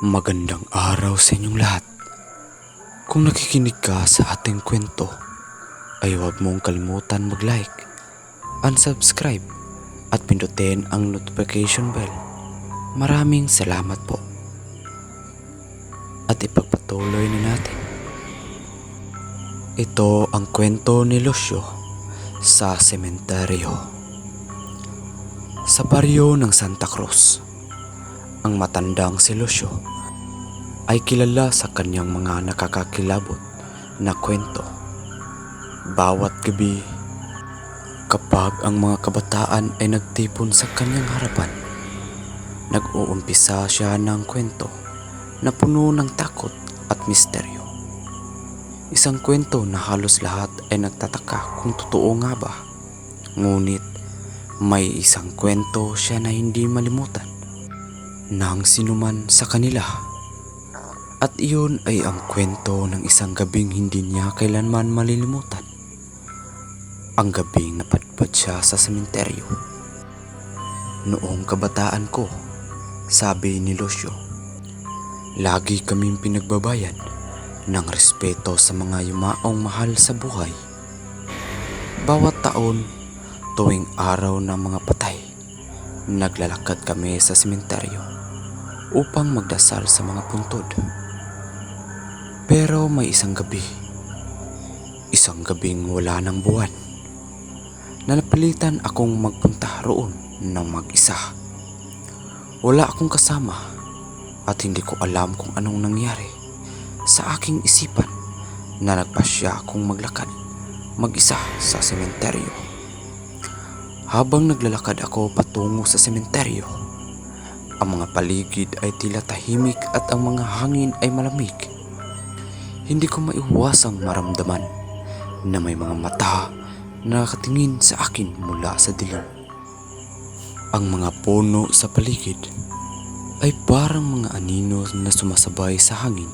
Magandang araw sa inyong lahat. Kung nakikinig ka sa ating kwento, ay huwag mong kalimutan mag-like, unsubscribe, at pindutin ang notification bell. Maraming salamat po. At ipagpatuloy na natin. Ito ang kwento ni Lucio sa sementeryo. Sa baryo ng Santa Cruz, ang matandang si Lucio ay kilala sa kanyang mga nakakakilabot na kwento. Bawat gabi, kapag ang mga kabataan ay nagtipon sa kanyang harapan, nag-uumpisa siya ng kwento na puno ng takot at misteryo. Isang kwento na halos lahat ay nagtataka kung totoo nga ba. Ngunit may isang kwento siya na hindi malimutan ng sinuman sa kanila. At iyon ay ang kwento ng isang gabing hindi niya kailanman malilimutan. Ang gabing napadpad siya sa sementeryo. Noong kabataan ko, sabi ni Lucio, lagi kaming pinagbabayan ng respeto sa mga yumaong mahal sa buhay. Bawat taon, tuwing araw ng mga patay, naglalakad kami sa sementeryo upang magdasal sa mga puntod. Pero may isang gabi, isang gabing wala ng buwan, na akong magpunta roon ng mag-isa. Wala akong kasama at hindi ko alam kung anong nangyari sa aking isipan na nagpasya akong maglakad mag-isa sa sementeryo. Habang naglalakad ako patungo sa sementeryo, ang mga paligid ay tila tahimik at ang mga hangin ay malamig. Hindi ko maiwasang maramdaman na may mga mata na nakatingin sa akin mula sa dilim. Ang mga puno sa paligid ay parang mga anino na sumasabay sa hangin.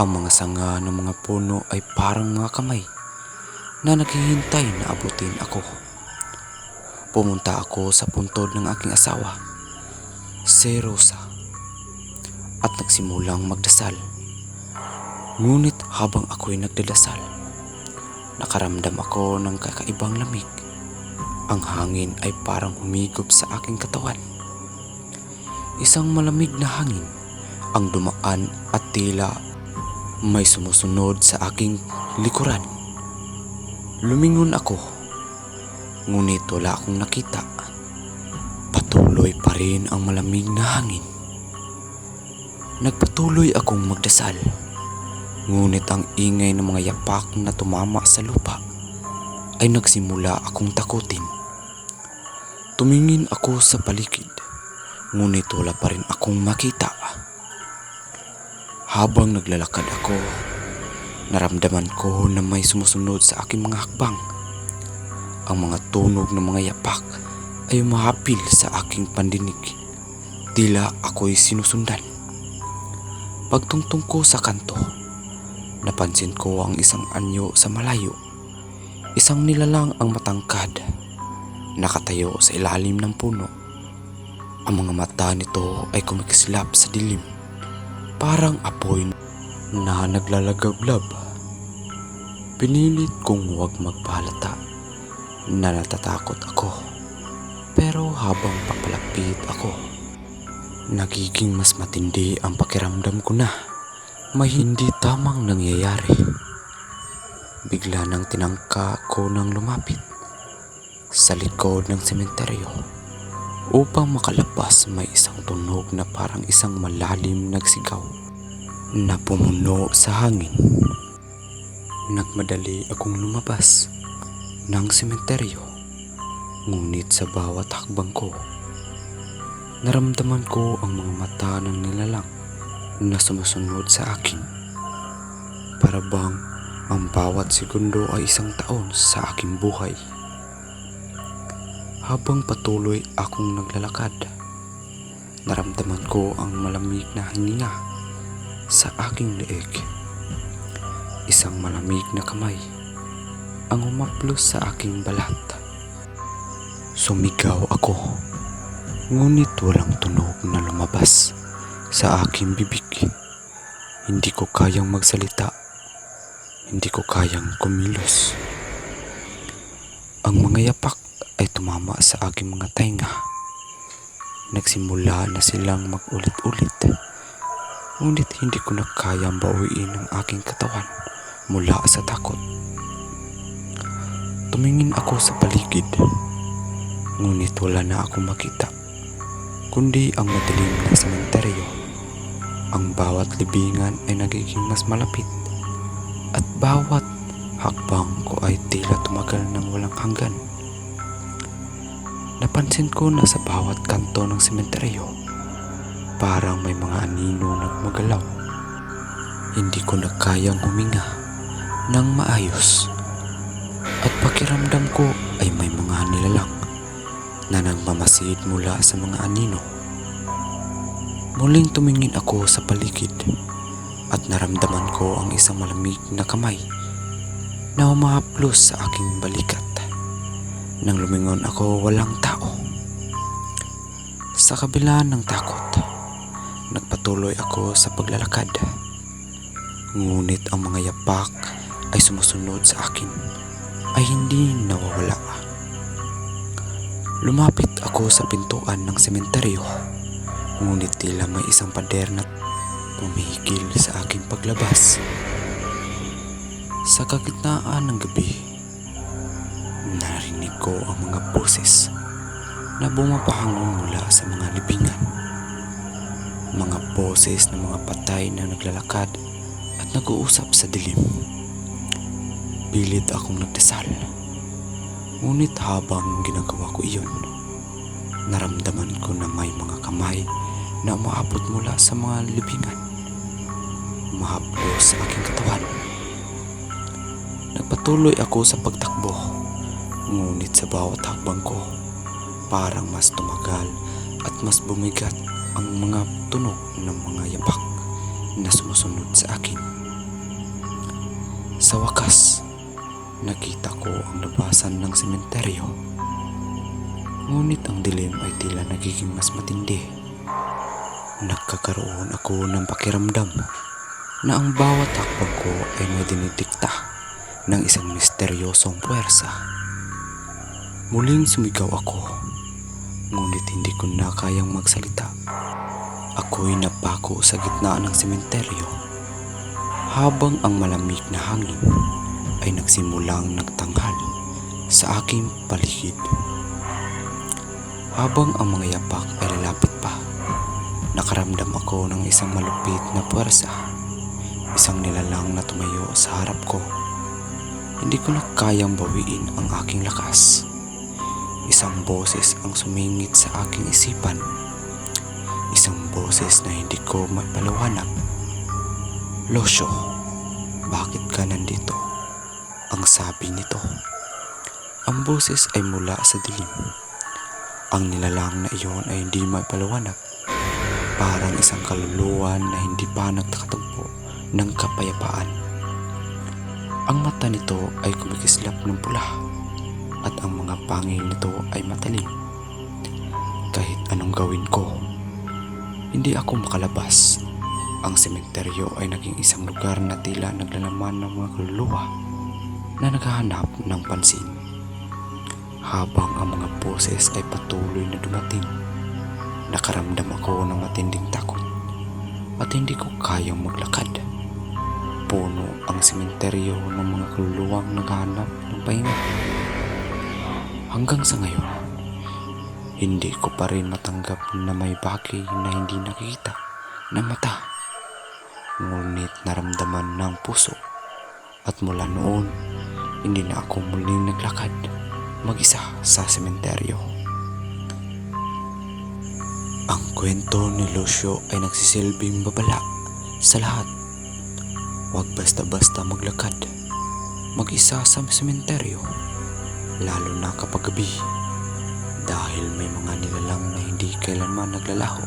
Ang mga sanga ng mga puno ay parang mga kamay na naghihintay na abutin ako. Pumunta ako sa puntod ng aking asawa, si Rosa, at nagsimulang magdasal. Ngunit habang ako'y nagdadasal, nakaramdam ako ng kakaibang lamig. Ang hangin ay parang humigop sa aking katawan. Isang malamig na hangin ang dumaan at tila may sumusunod sa aking likuran. Lumingon ako, ngunit wala akong nakita. Patuloy pa rin ang malamig na hangin. Nagpatuloy akong magdasal, ngunit ang ingay ng mga yapak na tumama sa lupa ay nagsimula akong takutin. Tumingin ako sa paligid, ngunit wala pa rin akong makita. Habang naglalakad ako, naramdaman ko na may sumusunod sa aking mga hakbang. Ang mga tunog ng mga yapak ay umahapil sa aking pandinig. Tila ako'y sinusundan. Pagtungtong ko sa kanto, napansin ko ang isang anyo sa malayo. Isang nilalang ang matangkad, nakatayo sa ilalim ng puno. Ang mga mata nito ay kumikislap sa dilim, parang apoy na naglalagablab. Pinilit kong huwag magpalata na natatakot ako. Pero habang papalapit ako, nagiging mas matindi ang pakiramdam ko na may hindi tamang nangyayari. Bigla nang tinangka ko ng lumapit sa likod ng sementeryo upang makalabas may isang tunog na parang isang malalim nagsigaw na pumuno sa hangin. Nagmadali akong lumabas ng sementeryo ngunit sa bawat hakbang ko naramdaman ko ang mga mata ng nilalang na sumusunod sa akin. Para bang ang bawat segundo ay isang taon sa aking buhay. Habang patuloy akong naglalakad, naramdaman ko ang malamig na hininga sa aking leeg. Isang malamig na kamay ang umaplos sa aking balat. Sumigaw ako, ngunit walang tunog na lumabas sa aking bibig. Hindi ko kayang magsalita. Hindi ko kayang kumilos. Ang mga yapak ay tumama sa aking mga tainga. Nagsimula na silang magulit-ulit. Ngunit hindi ko na kayang bawiin ang aking katawan mula sa takot. Tumingin ako sa paligid. Ngunit wala na akong makita. Kundi ang madilim na sementeryo. Ang bawat libingan ay nagiging mas malapit. At bawat hakbang ko ay tila tumagal ng walang hanggan. Napansin ko na sa bawat kanto ng sementeryo, parang may mga anino nagmagalaw. Hindi ko na kayang huminga ng maayos. At pakiramdam ko ay may mga nilalang na nagmamasid mula sa mga anino. Muling tumingin ako sa paligid at naramdaman ko ang isang malamig na kamay na humahaplos sa aking balikat. Nang lumingon ako, walang tao. Sa kabila ng takot, nagpatuloy ako sa paglalakad. Ngunit ang mga yapak ay sumusunod sa akin ay hindi nawawala. Lumapit ako sa pintuan ng sementeryo. Ngunit tila may isang pader na pumigil sa aking paglabas. Sa kagitnaan ng gabi, narinig ko ang mga boses na bumapahangon mula sa mga libingan. Mga boses ng mga patay na naglalakad at nag-uusap sa dilim. Pilit akong nagdasal. Ngunit habang ginagawa ko iyon, naramdaman ko na may mga kamay na umaabot mula sa mga libingan. Umahaplos sa aking katawan. Nagpatuloy ako sa pagtakbo. Ngunit sa bawat hakbang ko, parang mas tumagal at mas bumigat ang mga tunog ng mga yapak na sumusunod sa akin. Sa wakas, nakita ko ang labasan ng sementeryo. Ngunit ang dilim ay tila nagiging mas matindi. Nagkakaroon ako ng pakiramdam na ang bawat hakbang ko ay may ng isang misteryosong puwersa. Muling sumigaw ako, ngunit hindi ko na kayang magsalita. Ako'y napako sa gitna ng sementeryo habang ang malamig na hangin ay nagsimulang nagtanghal sa aking paligid. Habang ang mga yapak ay lalapit pa, nakaramdam ako ng isang malupit na puwersa. Isang nilalang na tumayo sa harap ko. Hindi ko na kayang bawiin ang aking lakas. Isang boses ang sumingit sa aking isipan. Isang boses na hindi ko mapaliwanag. Losyo, bakit ka nandito? Ang sabi nito. Ang boses ay mula sa dilim. Ang nilalang na iyon ay hindi mapaliwanag. Parang isang kaluluwa na hindi pa nagtakatagpo ng kapayapaan. Ang mata nito ay kumikislap ng pula at ang mga pangil nito ay matalim. Kahit anong gawin ko, hindi ako makalabas. Ang sementeryo ay naging isang lugar na tila naglalaman ng mga kaluluwa na naghahanap ng pansin. Habang ang mga boses ay patuloy na dumating, nakaramdam ako ng matinding takot at hindi ko kayang maglakad. Puno ang sementeryo ng mga kaluluwang naghahanap ng pahinga. Hanggang sa ngayon, hindi ko pa rin matanggap na may bagay na hindi nakikita ng mata. Ngunit naramdaman ng puso at mula noon, hindi na ako muling naglakad mag-isa sa sementeryo. Ang kwento ni Lucio ay nagsisilbing babala sa lahat. Huwag basta-basta maglakad mag-isa sa sementeryo, lalo na kapag gabi dahil may mga nilalang na hindi kailanman naglalaho.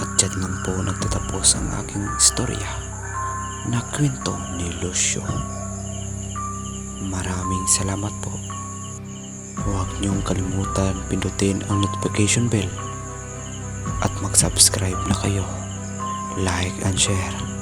At dyan lang po nagtatapos ang aking istorya na kwento ni Lucio. Maraming salamat po. Huwag niyong kalimutan pindutin ang notification bell at mag-subscribe na kayo. Like and share